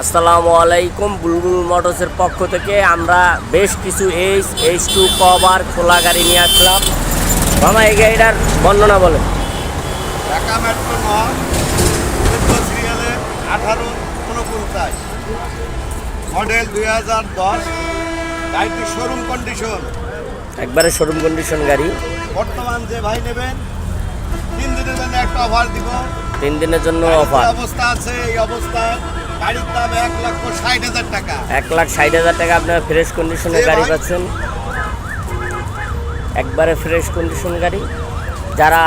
আসসালামু আলাইকুম বুলবুল মোটরসের পক্ষ থেকে আমরা বেশ কিছু এইচ এইচ টু কভার খোলা গাড়ি নিয়ে আসলাম। মামা এই গাড়িটার বর্ণনা বলেন। ঢাকা মেট্রো নয় চোদ্দ সিরিয়ালে আঠারো উনপঞ্চাশ মডেল দুই হাজার দশ গাড়িটি শোরুম কন্ডিশন একবারে শোরুম কন্ডিশন গাড়ি। বর্তমান যে ভাই নেবেন তিন দিনের জন্য একটা অফার দিব। তিন দিনের জন্য অফার অবস্থা আছে এই অবস্থায় গাড়ির দাম এক লক্ষ ষাট হাজার টাকা। এক লাখ ষাট হাজার টাকা আপনারা ফ্রেশ কন্ডিশনের গাড়ি পাচ্ছেন। একবারে ফ্রেশ কন্ডিশন গাড়ি। যারা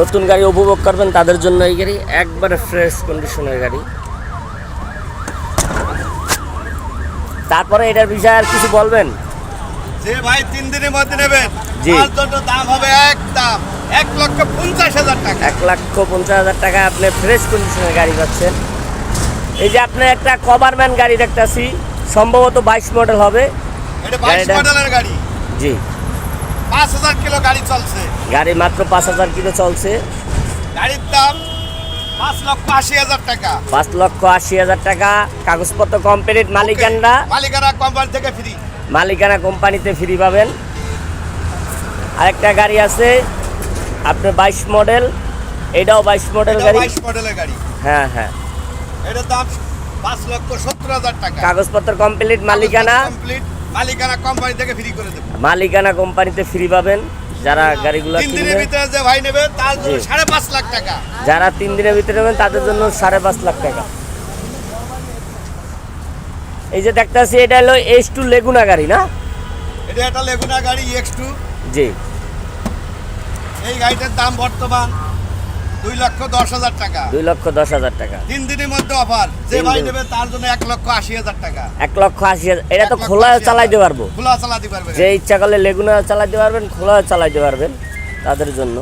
নতুন গাড়ি উপভোগ করবেন তাদের জন্য এই গাড়ি একবারে ফ্রেশ কন্ডিশনের গাড়ি। তারপরে এটার বিষয়ে আর কিছু বলবেন? যে ভাই তিন দিনের মধ্যে নেবেন। দাম হবে এক দাম এক লক্ষ পঞ্চাশ হাজার টাকা। এক লক্ষ পঞ্চাশ হাজার টাকা আপনি ফ্রেশ কন্ডিশনের গাড়ি পাচ্ছেন। এই যে আপনি একটা কভারম্যান গাড়ি দেখতেছি সম্ভবত বাইশ মডেল হবে। গাড়ি। জি। পাঁচ হাজার কিলো গাড়ি চলছে। গাড়ি মাত্র পাঁচ হাজার কিলো চলছে। গাড়ির দাম পাঁচ লক্ষ আশি হাজার টাকা। পাঁচ লক্ষ আশি হাজার টাকা। কাগজপত্র কমপ্লিট মালিকানরা মালিকানা কোম্পানি থেকে ফ্রি মালিকানা কোম্পানিতে ফ্রি পাবেন। আরেকটা গাড়ি আছে আপনার বাইশ মডেল। এটাও বাইশ মডেল গাড়ি। বাইশ মডেলের গাড়ি। হ্যাঁ হ্যাঁ। এটার দাম পাঁচ লক্ষ সত্তর হাজার টাকা। কাগজপত্র কমপ্লিট মালিকানা? কমপ্লিট মালিকানা কোম্পানি থেকে ফ্রি করে দেবো। মালিকানা কোম্পানিতে ফ্রি পাবেন। যারা গাড়িগুলো তিন দিনের ভিতরে যে ভাই নেবে তার জন্য সাড়ে পাঁচ লাখ টাকা। যারা তিন দিনের ভিতরে নেবেন তাদের জন্য সাড়ে পাঁচ লাখ টাকা। এই যে দেখতেছি এটা হলো এইচ টু লেগুনা গাড়ি না? এটা একটা লেগুনা গাড়ি এক্স টু জি। এই গাড়িটার দাম বর্তমান দুই লক্ষ দশ হাজার টাকা। দুই লক্ষ দশ হাজার টাকা। তিন দিনের মধ্যে অফার। যে ভাই নেবে তার জন্য এক লক্ষ আশি হাজার টাকা। এক লক্ষ আশি হাজার। এটা তো খোলা চালাইতে পারব। খোলা চালাতে পারবে যে ইচ্ছা করলে লেগুনা চালাতে পারবেন খোলা চালাতে পারবেন তাদের জন্য।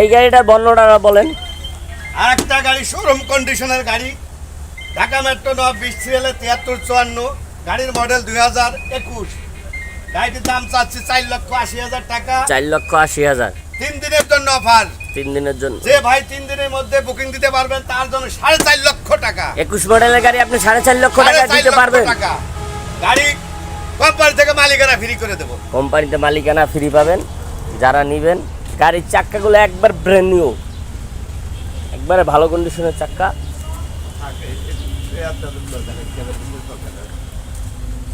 এই গাড়িটা বর্ণনা বলেন। আর একটা গাড়ি শোরুম কন্ডিশনের গাড়ি। ঢাকা মেট্রো ন বিশ সিরিয়ালে তিয়াত্তর চুয়ান্ন গাড়ির মডেল দুই হাজার একুশ। গাড়িটির দাম চাচ্ছি চার লক্ষ আশি হাজার টাকা। চার লক্ষ আশি হাজার। তিন দিনের জন্য অফার। তিন দিনের জন্য। যে ভাই তিন দিনের মধ্যে বুকিং দিতে পারবেন তার জন্য সাড়ে চার লক্ষ টাকা। একুশ মডেলের গাড়ি আপনি সাড়ে চার লক্ষ টাকা দিতে পারবেন। গাড়ি কোম্পানি থেকে মালিকানা ফ্রি করে দেবো। কোম্পানিতে মালিকানা ফ্রি পাবেন যারা নেবেন। গাড়ির চাক্কাগুলো একবার ব্র্যান্ড নিউ একবারে ভালো কন্ডিশনের চাক্কা।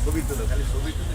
ছবি তুলো খালি ছবি তুলে